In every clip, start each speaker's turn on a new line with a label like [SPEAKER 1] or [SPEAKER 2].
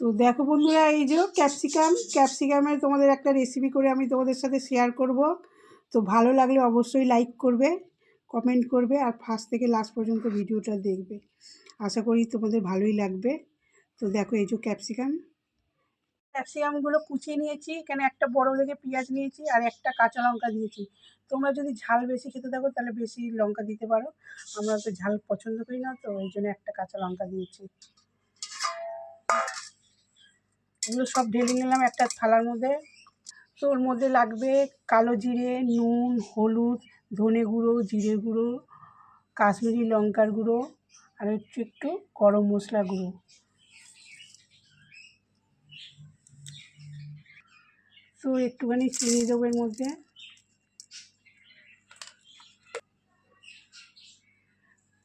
[SPEAKER 1] তো দেখো বন্ধুরা, এই যে ক্যাপসিকাম ক্যাপসিকামের তোমাদের একটা রেসিপি করে আমি তোমাদের সাথে শেয়ার করব। তো ভালো লাগলে অবশ্যই লাইক করবে কমেন্ট করবে আর ফার্স্ট থেকে লাস্ট পর্যন্ত ভিডিওটা দেখবে। আশা করি তোমাদের ভালোই লাগবে। তো দেখো এই যে ক্যাপসিকাম ক্যাপসিকামগুলো কুচিয়ে নিয়েছি, এখানে একটা বড় দেখে পেঁয়াজ নিয়েছি আর একটা কাঁচা লঙ্কা দিয়েছি। তোমরা যদি ঝাল বেশি খেতে থাকো তাহলে বেশি লঙ্কা দিতে পারো। আমরা তো ঝাল পছন্দ করি না তো, ওই জন্য একটা কাঁচা লঙ্কা দিয়েছি। এগুলো সব ঢেলে নিলাম একটা থালার মধ্যে। তো ওর মধ্যে লাগবে কালো জিরে, নুন, হলুদ, ধনে গুঁড়ো, জিরে গুঁড়ো, কাশ্মীরি লঙ্কার গুঁড়ো, আর একটু একটু গরম মশলা গুঁড়ো। তো একটুখানি চিনি দেবো এর মধ্যে।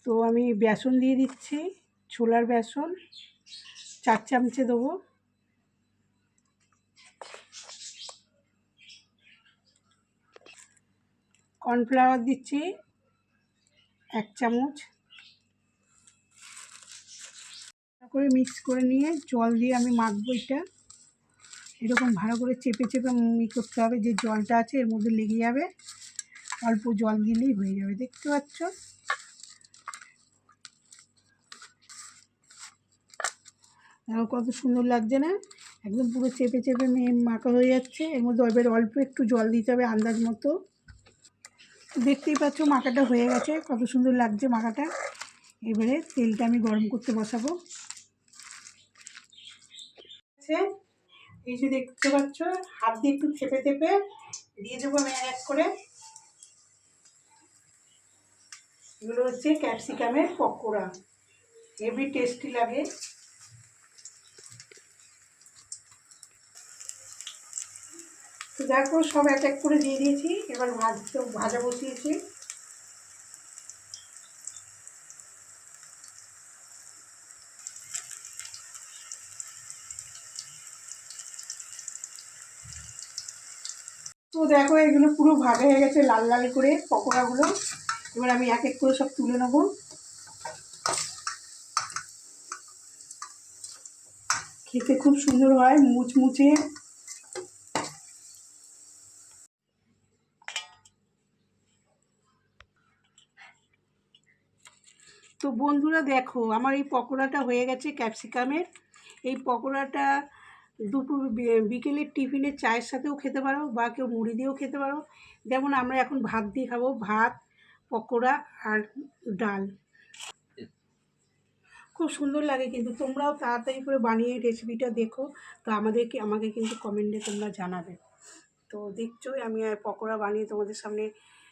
[SPEAKER 1] তো আমি বেসন দিয়ে দিচ্ছি, ছোলার বেসন, চার চামচে দেবো। কর্নফ্লাওয়ার দিচ্ছি, এক চামচ। করে মিক্স করে নিয়ে জল দিয়ে আমি মাখবো এটা। এরকম ভালো করে চেপে চেপে ই করতে হবে, যে জলটা আছে এর মধ্যে লেগে যাবে। অল্প জল দিলেই হয়ে যাবে, দেখতে পাচ্ছ? দেখো কত সুন্দর লাগছে না? একদম পুরো চেপে চেপে মেয়ে মাখা হয়ে যাচ্ছে। এর মধ্যে এবার অল্প একটু জল দিতে হবে আন্দাজ মতো। দেখতেই পাচ্ছ মাখাটা হয়ে গেছে। কত সুন্দর লাগছে মাখাটা। এবারে তেলটা আমি গরম করতে বসাবো। এই যে দেখতে পাচ্ছ, হাত দিয়ে একটু চেপে চেপে দিয়ে দেবো আমি করে। এগুলো হচ্ছে ক্যাপসিকামের পকোড়া। হেভি টেস্টি লাগে। দেখো, সব এক এক করে দিয়ে দিয়েছি। এবার ভাজতে ভাজা বসিয়েছি। তো দেখো, এগুলো পুরো ভাজা হয়ে গেছে লাল লাল করে পকোড়াগুলো। এবার আমি এক এক করে সব তুলে নেব। খেতে খুব সুন্দর হয়, মুচমুচে। তো বন্ধুরা দেখো, আমার এই পকোড়াটা হয়ে গেছে ক্যাপসিকামের। এই পকোড়াটা দুপুর বিকেলের টিফিনের চায়ের সাথেও খেতে পারো বা কেউ মুড়ি দিয়েও খেতে পারো। যেমন আমরা এখন ভাত দিয়ে খাব, ভাত, পকোড়া আর ডাল। খুব সুন্দর লাগে কিন্তু তোমরাও তাড়াতাড়ি করে বানিয়ে রেসিপিটা দেখো, তো আমাদেরকে, আমাকে কিন্তু কমেন্টে তোমরা জানাবে। তো দেখছোই আমি পকোড়া বানিয়ে তোমাদের সামনে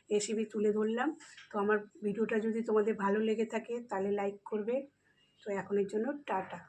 [SPEAKER 1] রেসিপি তুলে ধরলাম। তো আমার ভিডিওটা যদি তোমাদের ভালো লেগে থাকে তাহলে লাইক করবে। তো এখনের জন্য টাটা।